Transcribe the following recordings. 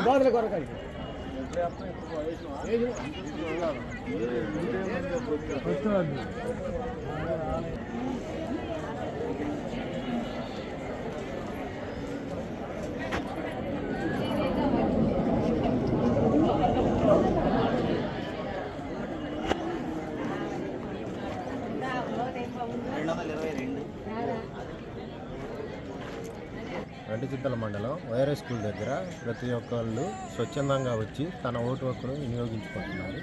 బాధలు కొరకండి రెండుచిత్తల మండలం virus school దగ్గర ప్రతి ఒక్కళ్ళు స్వచ్ఛందంగా వచ్చి తన ఓటు హక్కును వినియోగించుకుంటున్నారు.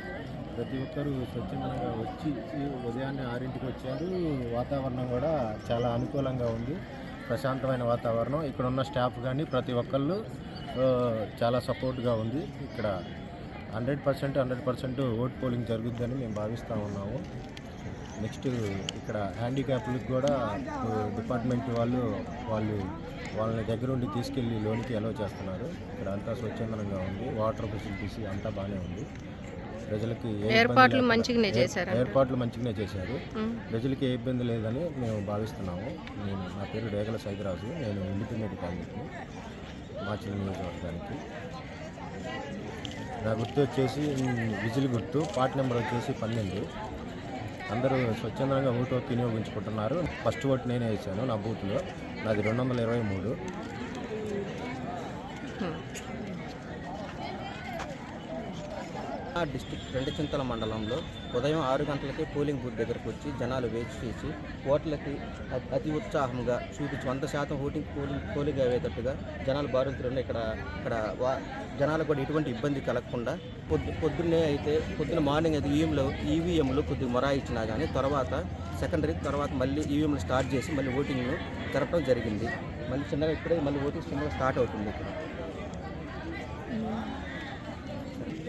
ప్రతి ఒక్కరు స్వచ్ఛందంగా వచ్చి ఉదయాన్నే ఆరింటికి వచ్చారు. వాతావరణం కూడా చాలా అనుకూలంగా ఉంది. ప్రశాంతమైన వాతావరణం. ఇక్కడ ఉన్న స్టాఫ్ కానీ ప్రతి ఒక్కళ్ళు చాలా సపోర్ట్గా ఉంది. ఇక్కడ hundred percent hundred percent vote polling జరుగుద్దని మేము భావిస్తూ ఉన్నాము. నెక్స్ట్ ఇక్కడ హ్యాండిక్యాప్లకు కూడా డిపార్ట్మెంట్ వాళ్ళు వాళ్ళు వాళ్ళని దగ్గరుండి తీసుకెళ్ళి లోనికి అలౌ చేస్తున్నారు. ఇక్కడ అంతా స్వచ్ఛందంగా ఉంది. వాటర్ ఫెసిలిటీస్ అంతా బాగానే ఉంది. ప్రజలకి ఏర్పాట్లు మంచిగానే చేశారంట. ఏర్పాట్లు మంచిగానే చేశారు. ప్రజలకి ఏ ఇబ్బంది లేదని మేము భావిస్తున్నాము. నేను నా పేరు డేగల సైదరాజు. నేను ఇండిపెండెంట్ క్యాండిడేట్ని మాచిల నియోజకవర్గానికి. నా గుర్తు వచ్చేసి విజిల్ గుర్తు. పార్ట్ నెంబర్ వచ్చేసి పన్నెండు. అందరూ స్వచ్ఛందంగా ఓటు వినియోగించుకుంటున్నారు. ఫస్ట్ ఓటు నేనే వేసాను నా బూత్లో. నాది రెండు వందల ఇరవై మూడు. డిస్టిక్ రెండు చింతల మండలంలో ఉదయం ఆరు గంటలకే పోలింగ్ బూత్ దగ్గరకు వచ్చి జనాలు వేచి చేసి ఓట్లకి అతి- ఉత్సాహంగా చూపించి వంద శాతం ఓటింగ్ పోలింగ్ పోలింగ్ అయ్యేటట్టుగా జనాలు బారుతున్న ఇక్కడ ఇక్కడ వా జనాలకు కూడా ఎటువంటి ఇబ్బంది కలగకుండా పొద్దు పొద్దున్నే అయితే పొద్దున్న మార్నింగ్ అయితే ఈవీఎంలో ఈవీఎంలు కొద్దిగా మొరా ఇచ్చినా కానీ తర్వాత సెకండరీ తర్వాత మళ్ళీ ఈవీఎంలు స్టార్ట్ చేసి మళ్ళీ ఓటింగ్ను జరపడం జరిగింది. మళ్ళీ చిన్నగా ఇప్పుడే మళ్ళీ ఓటింగ్ చిన్నగా స్టార్ట్ అవుతుంది. ఇక్కడ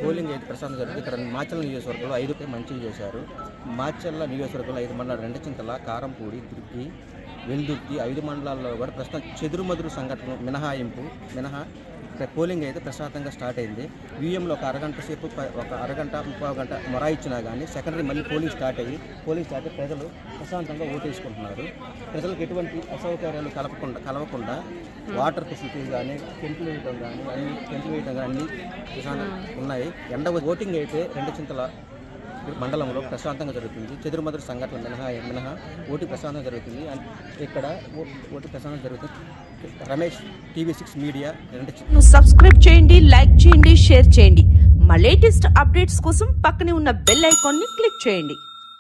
పోలింగ్ అయితే ప్రశాంతం జరుగుతుంది ఇక్కడ మాచల్ల నియోజకవర్గంలో ఐదు మంచిగా చేశారు. మాచల్ల నియోజకవర్గంలో ఐదు మండలాలు రెండు చింతల కారంపూడి దుర్గి వెల్దుర్తి ఐదు మండలాల్లో కూడా ప్రస్తుతం చెదురుమదురు సంఘటన మినహాయింపు మినహా పోలింగ్ అయితే ప్రశాంతంగా స్టార్ట్ అయింది. వ్యూఎంలో ఒక అరగంట సేపు ఒక అరగంట ముప్పై గంట మొరా ఇచ్చినా కానీ సెకండరీ మళ్ళీ పోలింగ్ స్టార్ట్ అయ్యి పోలింగ్ స్టార్ట్ అయ్యి ప్రజలు ప్రశాంతంగా ఓటేసుకుంటున్నారు ప్రజలకు ఎటువంటి అసౌకర్యాలు కలపకుండా కలవకుండా వాటర్ ఫెసిలిటీస్ కానీ టెంట్లు వేయడం కానీ అన్ని టెంట్లు వేయడం కానీ అన్ని ప్రశాంతంగా ఉన్నాయి. ఎండ ఓటింగ్ అయితే రెండు చింతల మండలంలో ప్రశాంతంగా జరుగుతుంది. చెదురుమదురు సంఘటన మినహా మినహా ఓటు ప్రశాంతంగా జరుగుతుంది. అండ్ ఇక్కడ ఓ- ఓటు ప్రశాంతంగా జరుగుతుంది. Ramesh TV six media subscribe చేయండి లైక్ చేయండి షేర్ చేయండి. మా లేటెస్ట్ అప్డేట్స్ కోసం పక్కనే ఉన్న బెల్ ఐకాన్ని క్లిక్ చేయండి.